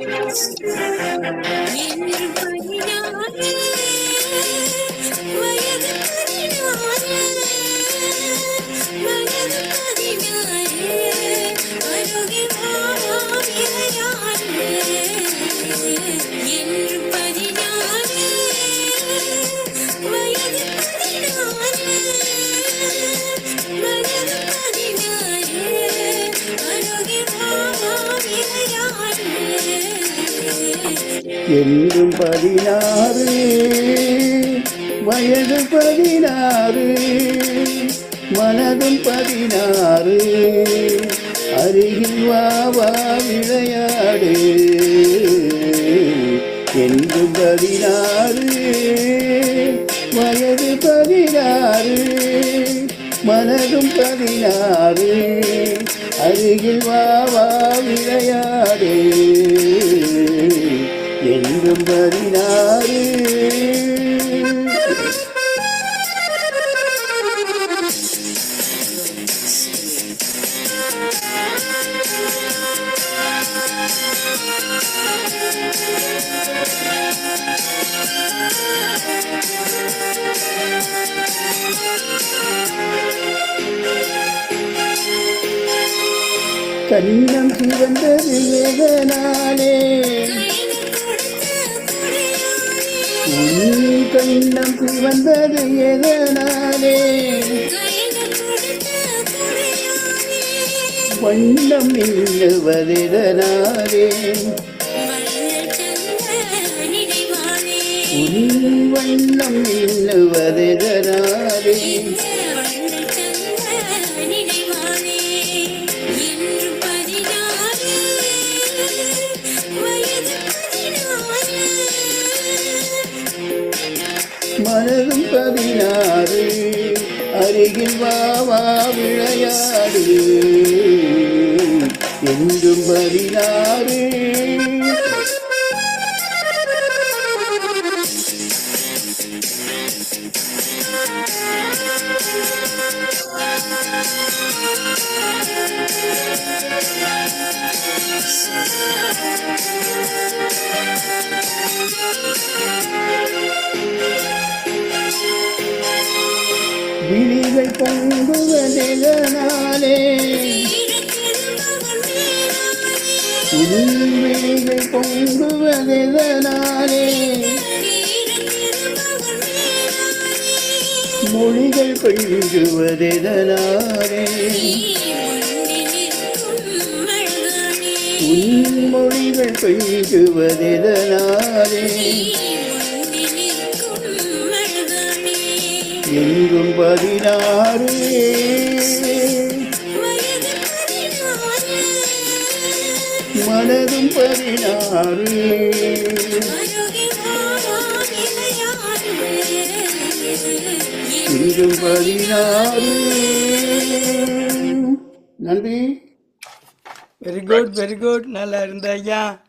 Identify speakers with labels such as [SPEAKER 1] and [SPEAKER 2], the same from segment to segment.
[SPEAKER 1] என்று பதினாறு
[SPEAKER 2] என்றும் பதினாறு வயது பதினாறு மனதும் பதினாறு அருகில் வாவா விளையாடு. என்றும் பதினாறு வயது பதினாறு மனதும் பதினாறு அருகில் வாவா விளையாடு. என்றும் கண்ணம் சிவந்தது எதனாலே உன் கண்ணம் சிவந்தது எதனாலே? வண்ணம் மின்னுவதெதனாலே உன் வண்ணம் மின்னுவதெதனாலே மனதும் அருகில் வாவா விளையாடு என்றும் பதினாறு Thank you. உன் விழிகள் பொங்குவதெதனாலே மொழிகள் கொஞ்சுவதெதனாலே உன் மொழிகள் எங்கும் பதினாறு. மனதும் பதினாறு. எங்கும் பதினாறு. நன்றி.
[SPEAKER 3] வெரி குட் வெரி குட் நல்லா இருந்த ஐயா.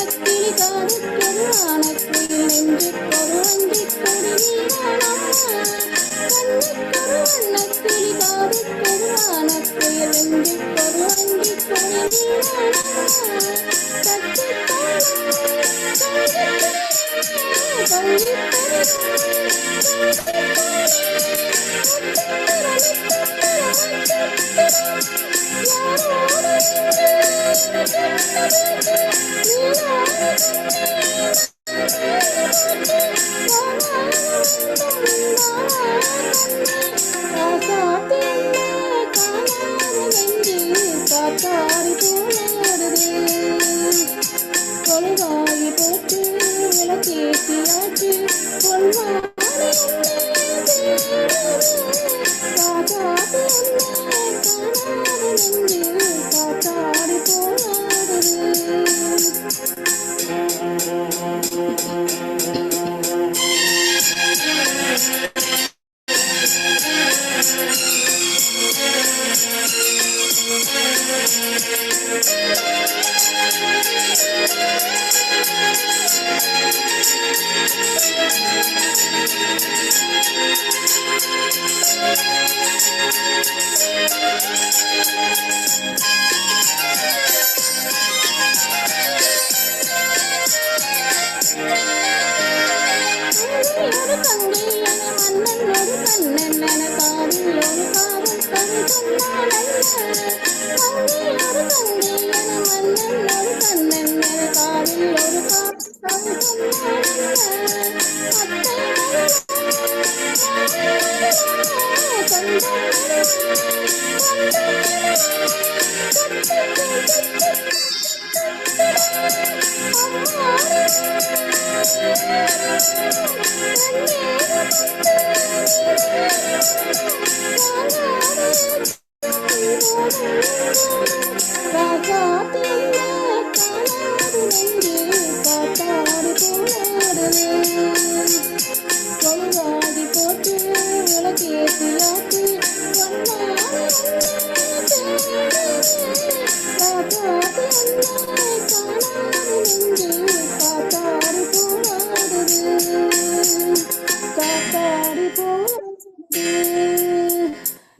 [SPEAKER 3] காலத்தில் காலத்தில் ஆனத்தில் நெஞ்சு பொருவஞ்சி கண்ணுக்கொரு வண்ணத்தில் காலத்தில் நெஞ்சு பொருவஞ்சி Thank you.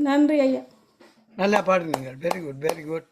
[SPEAKER 3] நன்றி ஐயா.
[SPEAKER 4] நல்லா பாடுறீங்க வெரி குட் வெரி குட்